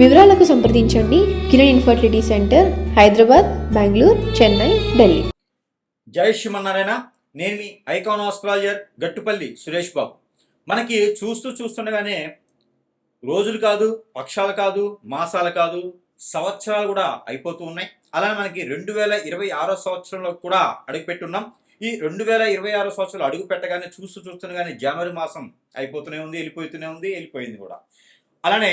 వివరాలకు సంప్రదించండి. Kiran infertility centre Hyderabad Bengaluru Chennai Delhi. జై శ్రీమన్నారాయణ. నేను మీ ఐకాన్ ఆస్ట్రాలజర్ గట్టుపల్లి సురేష్ బాబు. మనకి చూస్తూ చూస్తుండగానే రోజులు కాదు పక్షాలు కాదు మాసాలు కాదు సంవత్సరాలు కూడా అయిపోతూ ఉన్నాయి. అలానే మనకి రెండు వేల ఇరవై ఆరో సంవత్సరంలో కూడా అడుగుపెట్టున్నాం. ఈ రెండు వేల ఇరవై ఆరో సంవత్సరాలు అడుగు పెట్టగానే చూస్తూ చూస్తుండగానే జనవరి మాసం అయిపోతూనే ఉంది వెళ్ళిపోతూనే ఉంది వెళ్ళిపోయింది కూడా. అలానే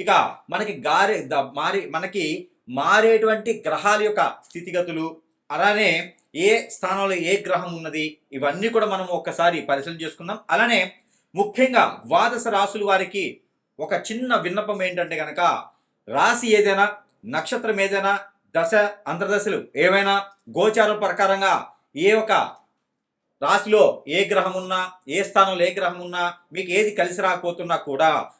ఇక మనకి గారే ద- మారి మనకి మారేటువంటి గ్రహాల యొక్క స్థితిగతులు అలానే ఏ స్థానంలో ఏ గ్రహం ఉన్నది ఇవన్నీ కూడా మనం ఒక్కసారి పరిశీలన చేసుకుందాం. అలానే ముఖ్యంగా ద్వాదశ రాసుల వారికి ఒక చిన్న విన్నపం ఏంటంటే కనుక రాశి ఏదైనా నక్షత్రం ఏదైనా దశ అంతర్దశలు ఏవైనా గోచారం ప్రకారంగా ఏ ఒక రాశిలో ఏ గ్రహం ఉన్నా ఏ స్థానంలో ఏ గ్రహం ఉన్నా మీకు ఏది కలిసి రాకపోతున్నా కూడా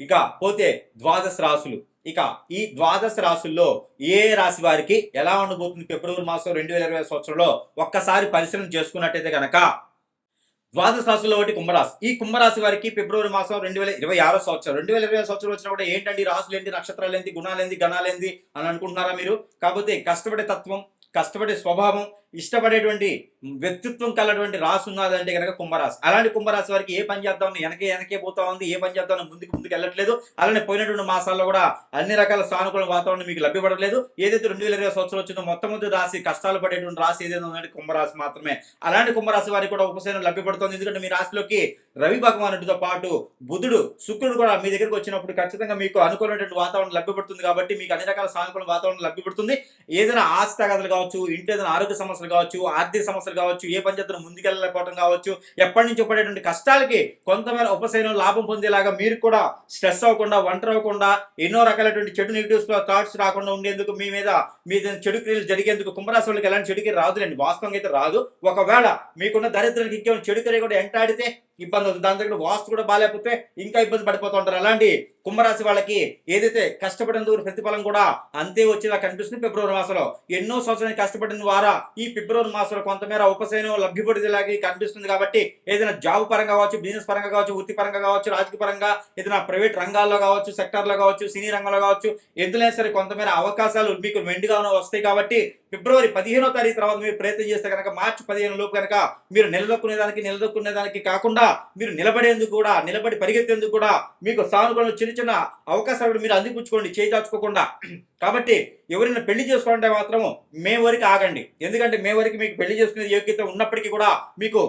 ఇక పోతే ద్వాదశ రాసులు. ఇక ఈ ద్వాదశ రాసుల్లో ఏ రాశి వారికి ఎలా ఉండబోతుంది ఫిబ్రవరి మాసం రెండు వేల ఇరవై సంవత్సరంలో ఒక్కసారి పరిశీలన చేసుకున్నట్టయితే కనుక ద్వాదశ రాశుల్లో ఒకటి కుంభరాశి. ఈ కుంభరాశి వారికి ఫిబ్రవరి మాసం రెండు వేల ఇరవై ఆరో సంవత్సరం. రెండు వేల ఇరవై సంవత్సరం వచ్చినప్పుడు కూడా ఏంటండి? రాసులు ఏంటి నక్షత్రాలు ఏంటి గుణాలు ఏంటి గణాలు ఏంటి అని అనుకుంటున్నారా మీరు? కాకపోతే కష్టపడే తత్వం కష్టపడే స్వభావం ఇష్టపడేటువంటి వ్యక్తిత్వం కలటువంటి రాసి ఉన్నదంటే కనుక కుంభరాశి. అలాంటి కుంభరాశి వారికి ఏ పని చేద్దామని వెనకే వెనకే పోతా ఉంది ఏ పని చేద్దామని ముందుకు ముందుకు వెళ్ళట్లేదు. అలానే పోయినటువంటి మాసాల్లో కూడా అన్ని రకాల సానుకూల వాతావరణం మీకు లభ్యపడలేదు ఏదైతే రెండు వేల ఇరవై సంవత్సరం వచ్చిందో మొదటి రాసి కష్టాలు పడేటువంటి రాశి ఏదైనా ఉందంటే కుంభరాశి మాత్రమే. అలాంటి కుంభరాశి వారికి కూడా ఉపశమనం లభ్యపడుతుంది. ఎందుకంటే మీ రాశిలోకి రవి భగవానుడితో పాటు బుధుడు శుక్రుడు కూడా మీ దగ్గరకు వచ్చినప్పుడు ఖచ్చితంగా మీకు అనుకూలమైనటువంటి వాతావరణం లభ్యపడుతుంది కాబట్టి మీకు అన్ని రకాల సానుకూల వాతావరణం లభ్యపడుతుంది. ఏదైనా ఆస్తి తగదలు కావచ్చు ఇంట్లో ఏదైనా ఆరోగ్య సమస్యలు కావచ్చు ఆర్థిక సమస్యలు కావచ్చు ఏ పంచాయతీలో ముందుకెళ్ళలేకపోవడం కావచ్చు ఎప్పటి నుంచి పడేటువంటి కష్టాలకి కొంతమేర ఉపశమనం లాభం పొందేలాగా మీరు కూడా స్ట్రెస్ అవ్వకుండా ఒంటరి అవ్వకుండా ఎన్నో రకాలైనటువంటి చెడు నెగిటివ్స్ థాట్స్ రాకుండా ఉండేందుకు మీ మీద మీ చెడు క్రియలు జరిగేందుకు కుంభరాశి వాళ్ళకి ఎలాంటి చెడుకి రాదులేండి. వాస్తవంగా అయితే రాదు. ఒకవేళ మీకున్న దరిద్రానికి ఇంకేమైనా చెడు క్రియ కూడా ఎంటాడితే ఇబ్బంది అవుతుంది. దాని దగ్గర వాస్తు కూడా బాగాలేకపోతే ఇంకా ఇబ్బంది పడిపోతూ ఉంటారు. అలాంటి కుంభరాశి వాళ్ళకి ఏదైతే కష్టపడినందుకు ప్రతిఫలం కూడా అంతే వచ్చేలా కనిపిస్తుంది ఫిబ్రవరి మాసంలో. ఎన్నో సంవత్సరాలు కష్టపడిన వారా ఈ ఫిబ్రవరి మాసంలో కొంతమేర ఉపశయనం లభ్యపడేలాగా కనిపిస్తుంది కాబట్టి ఏదైనా జాబ్ పరంగా కావచ్చు బిజినెస్ పరంగా కావచ్చు వృత్తి పరంగా కావచ్చు రాజకీయ పరంగా ఏదైనా ప్రైవేట్ రంగాల్లో కావచ్చు సెక్టార్లో కావచ్చు సినీ రంగంలో కావచ్చు ఎందులైనా సరే కొంతమేర అవకాశాలు మీకు మెండుగా వస్తాయి కాబట్టి ఫిబ్రవరి పదిహేనో తారీఖు తర్వాత మీరు ప్రయత్నం చేస్తే కనుక మార్చి పదిహేను లోపు కనుక మీరు నిలదొక్కునే దానికి నిలదొక్కునే దానికి కాకుండా మీరు నిలబడేందుకు కూడా నిలబడి పరిగెత్తేందుకు కూడా మీకు సానుకూల చిన్న చిన్న అవకాశాలు మీరు అందిపుచ్చుకోండి చేజార్చుకోకుండా కాబట్టి ఎవరైనా పెళ్ళి చేసుకోవాలంటే మాత్రం మే వరకు ఆగండి. ఎందుకంటే మే వరకు మీకు పెళ్ళి చేసుకునే యోగ్యత ఉన్నప్పటికీ కూడా మీకు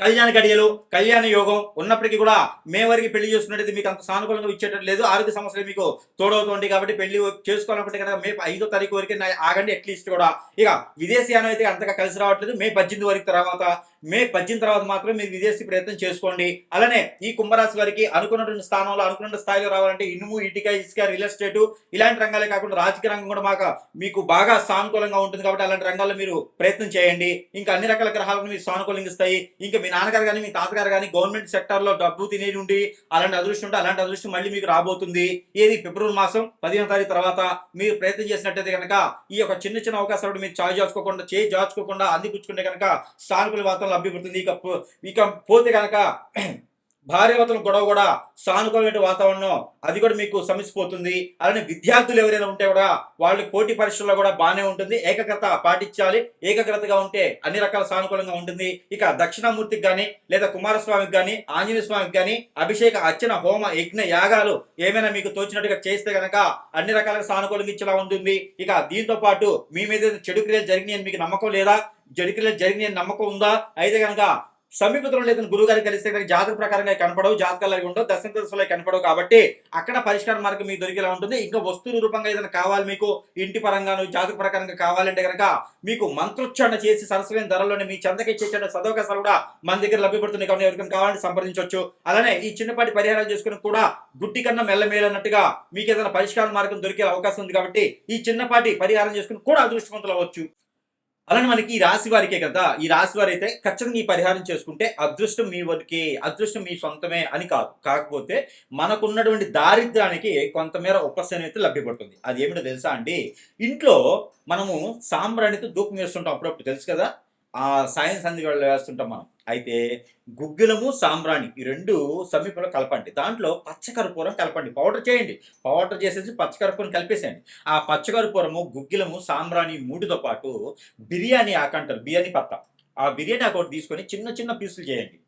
కళ్యాణ గడియలు కళ్యాణ యోగం ఉన్నప్పటికీ కూడా మే వరకు పెళ్ళి చేసుకున్నట్టు మీకు అంత సానుకూలంగా ఇచ్చేటట్టు లేదు. ఆరోగ్య సమస్యలు మీకు తోడవుతుంది కాబట్టి పెళ్ళి చేసుకోవాలనుకుంటే కదా మే ఐదో తారీఖు వరకు ఆగండి అట్లీస్ట్ కూడా. ఇక విదేశీయానం అయితే అంతగా కలిసి రావట్లేదు. మే పద్దెనిమిది వరకు తర్వాత మే పద్దెనిమిది తర్వాత మాత్రం మీరు విదేశీ ప్రయత్నం చేసుకోండి. అలానే ఈ కుంభరాశి వారికి అనుకున్నటువంటి స్థానంలో అనుకున్న స్థాయిలో రావాలంటే ఇనుము ఇటుక ఇసుక రియల్ ఎస్టేట్ ఇలాంటి రంగాలే కాకుండా రాజకీయ రంగం కూడా మాకు మీకు బాగా సానుకూలంగా ఉంటుంది కాబట్టి అలాంటి రంగాల్లో మీరు ప్రయత్నం చేయండి. ఇంకా అన్ని రకాల గ్రహాలను మీరు సానుకూలంగా ఇస్తాయి ఇంకా మీ నాన్నగారు కానీ మీ తాతగారు కానీ గవర్నమెంట్ సెక్టర్లో డబ్బు తినేది ఉండి అలాంటి అదృష్టం ఉంటే అలాంటి అదృష్టం మళ్ళీ మీకు రాబోతుంది. ఏది ఫిబ్రవరి మాసం పదిహేను తారీఖు తర్వాత మీరు ప్రయత్నం చేసినట్టయితే కనుక ఈ యొక్క చిన్న చిన్న అవకాశాలు మీరు చాయ్ చేసుకోకుండా చేయి జాచుకోకుండా అందిపుచ్చుకుంటే కనుక సానుకూల వాతావరణం లభ్యపడుతుంది ఇక ఇక పోతే కనుక భార్యవతల గొడవ కూడా సానుకూలమైన వాతావరణం అది కూడా మీకు సమసిపోతుంది. అలానే విద్యార్థులు ఎవరైనా ఉంటే కూడా వాళ్ళు పోటీ పరీక్షల్లో కూడా బాగానే ఉంటుంది. ఏకాగ్రత పాటించాలి. ఏకాగ్రతగా ఉంటే అన్ని రకాల సానుకూలంగా ఉంటుంది. ఇక దక్షిణామూర్తికి కానీ లేదా కుమారస్వామికి కానీ ఆంజనేయ స్వామికి కానీ అభిషేక అర్చన హోమ యజ్ఞ యాగాలు ఏమైనా మీకు తోచినట్టుగా చేస్తే గనక అన్ని రకాల సానుకూలంగా ఇచ్చేలా ఉంటుంది. ఇక దీంతో పాటు మీ మీద చెడు క్రియలు జరిగినాయని మీకు నమ్మకం లేదా? చెడు జరిగిన నమ్మకం ఉందా? అయితే కనుక సమీపంలో లేదని గురువు గారికి కలిస్తే కనుక జాతక ప్రకారంగా కనపడవు జాతకాలు అవి ఉండవు దశమ దశలో కనపడవు కాబట్టి అక్కడ పరిష్కార మార్గం మీకు దొరికేలా ఉంటుంది. ఇంకా వస్తువు రూపంగా ఏదైనా కావాలి మీకు? ఇంటి పరంగాను జాతక ప్రకారంగా కావాలంటే కనుక మీకు మంత్రోచ్చారణ చేసి సరసమైన ధరలోనే మీ చెందకి ఇచ్చేట సదవకాశాలు కూడా మన దగ్గర లభ్యపడుతున్నాయి కాబట్టి ఎవరికైనా కావాలంటే సంప్రదించవచ్చు. అలానే ఈ చిన్నపాటి పరిహారాలు చేసుకుని కూడా గుడ్డి కన్నా మెల్లమేలన్నట్టుగా మీకు ఏదైనా పరిష్కార మార్గం దొరికే అవకాశం ఉంది కాబట్టి ఈ చిన్నపాటి పరిహారం చేసుకుని కూడా అదృష్టవంతులు అవ్వచ్చు. అలానే మనకి ఈ రాశి వారికే కదా ఈ రాశి వారు అయితే ఖచ్చితంగా ఈ పరిహారం చేసుకుంటే అదృష్టం మీ వరకే అదృష్టం మీ సొంతమే అని కాదు. కాకపోతే మనకున్నటువంటి దారిద్ర్యానికి కొంతమేర ఉపశమనం అయితే లభ్యపడుతుంది. అది ఏమిటో తెలుసా అండి? ఇంట్లో మనము సాంబ్రాణితో ధూపం వేస్తుంటాం అప్పుడప్పుడు. తెలుసు కదా? ఆ సాయం సంధి వేస్తుంటాం మనం. అయితే గుగ్గిలము సాంబ్రాణి ఈ రెండు సమీపంలో కలపండి. దాంట్లో పచ్చకర్పూరం కలపండి. పౌడర్ చేయండి. పౌడర్ చేసేసి పచ్చకర్పూరం కలిపేసేయండి. ఆ పచ్చకర్పూరము గుగ్గిలము సాంబ్రాణి మూడుతో పాటు బిర్యానీ ఆకంటారు బిర్యానీ పత్త. ఆ బిర్యానీ ఆకు ఒకటి తీసుకొని చిన్న చిన్న పీసులు చేయండి.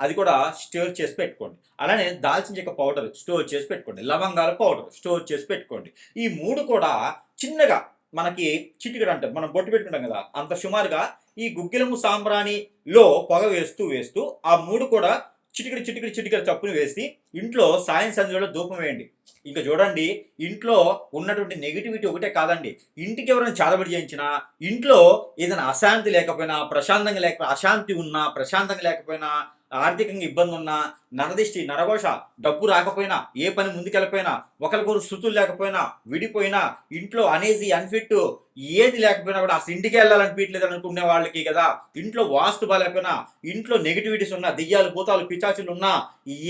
అది కూడా స్టోర్ చేసి పెట్టుకోండి. అలానే దాల్చిన చెక్క పౌడర్ స్టోర్ చేసి పెట్టుకోండి. లవంగాల పౌడర్ స్టోర్ చేసి పెట్టుకోండి. ఈ మూడు కూడా చిన్నగా మనకి చిటికడ అంటారు. మనం బొట్టు పెట్టుకుంటాం కదా అంత సుమారుగా ఈ గుగ్గిలము సాంబ్రాణిలో పొగ వేస్తూ వేస్తూ ఆ మూడు కూడా చిటికడి చిటికడి చిటికడి చప్పును వేసి ఇంట్లో సాయం సంధ్యలో ధూపం వేయండి. ఇంకా చూడండి ఇంట్లో ఉన్నటువంటి నెగిటివిటీ ఒకటే కాదండి. ఇంటికి ఎవరైనా చాదబడి చేయించినా ఇంట్లో ఏదైనా అశాంతి లేకపోయినా ప్రశాంతంగా లేకపోయినా అశాంతి ఉన్నా ప్రశాంతంగా లేకపోయినా ఆర్థికంగా ఇబ్బంది ఉన్నా నరదిష్టి నరఘోష డబ్బు రాకపోయినా ఏ పని ముందుకెళ్ళిపోయినా ఒకరికొకరు శృతులు లేకపోయినా విడిపోయినా ఇంట్లో అనేసి అన్ఫిట్ ఏది లేకపోయినా కూడా అసలు ఇంటికి వెళ్ళాలనిపించలేదు అనుకునే వాళ్ళకి కదా ఇంట్లో వాస్తు బాగాలేకపోయినా ఇంట్లో నెగిటివిటీస్ ఉన్నా దెయ్యాలు భూతాలు పిచాచులు ఉన్నా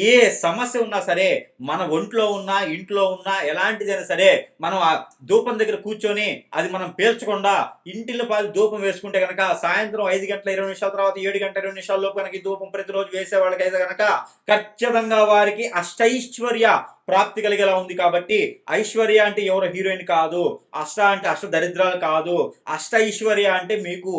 ఏ సమస్య ఉన్నా సరే మన ఒంట్లో ఉన్నా ఇంట్లో ఉన్నా ఎలాంటిదైనా సరే మనం ఆ ధూపం దగ్గర కూర్చొని అది మనం పేల్చకుండా ఇంటిలో పాది ధూపం వేసుకుంటే కనుక సాయంత్రం ఐదు గంటల ఇరవై నిమిషాల తర్వాత ఏడు గంటల ఇరవై నిమిషాల లోపు కనుక ఈ ధూపం ప్రతిరోజు వేసే వాళ్ళకైతే కనుక ఖచ్చితంగా వారికి అష్టైశ్వర్య ప్రాప్తి కలిగేలా ఉంది కాబట్టి ఐశ్వర్య అంటే ఎవరు హీరోయిన్ కాదు అష్ట అంటే అష్ట దరిద్రాలు కాదు అష్ట ఐశ్వర్య అంటే మీకు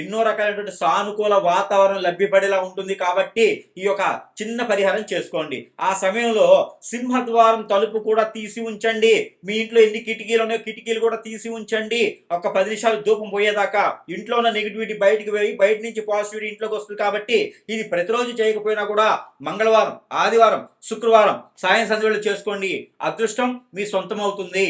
ఎన్నో రకాలైనటువంటి సానుకూల వాతావరణం లభ్యపడేలా ఉంటుంది కాబట్టి ఈ యొక్క చిన్న పరిహారం చేసుకోండి. ఆ సమయంలో సింహద్వారం తలుపు కూడా తీసి ఉంచండి. మీ ఇంట్లో ఎన్ని కిటికీలు ఉన్నాయో కిటికీలు కూడా తీసి ఉంచండి. ఒక పది నిమిషాలు దూపం పోయేదాకా ఇంట్లో ఉన్న నెగిటివిటీ బయటికి పోయి బయట నుంచి పాజిటివిటీ ఇంట్లోకి వస్తుంది కాబట్టి ఇది ప్రతిరోజు చేయకపోయినా కూడా మంగళవారం ఆదివారం శుక్రవారం సాయం సంధ్యలు చేసుకోండి. అదృష్టం మీ సొంతం అవుతుంది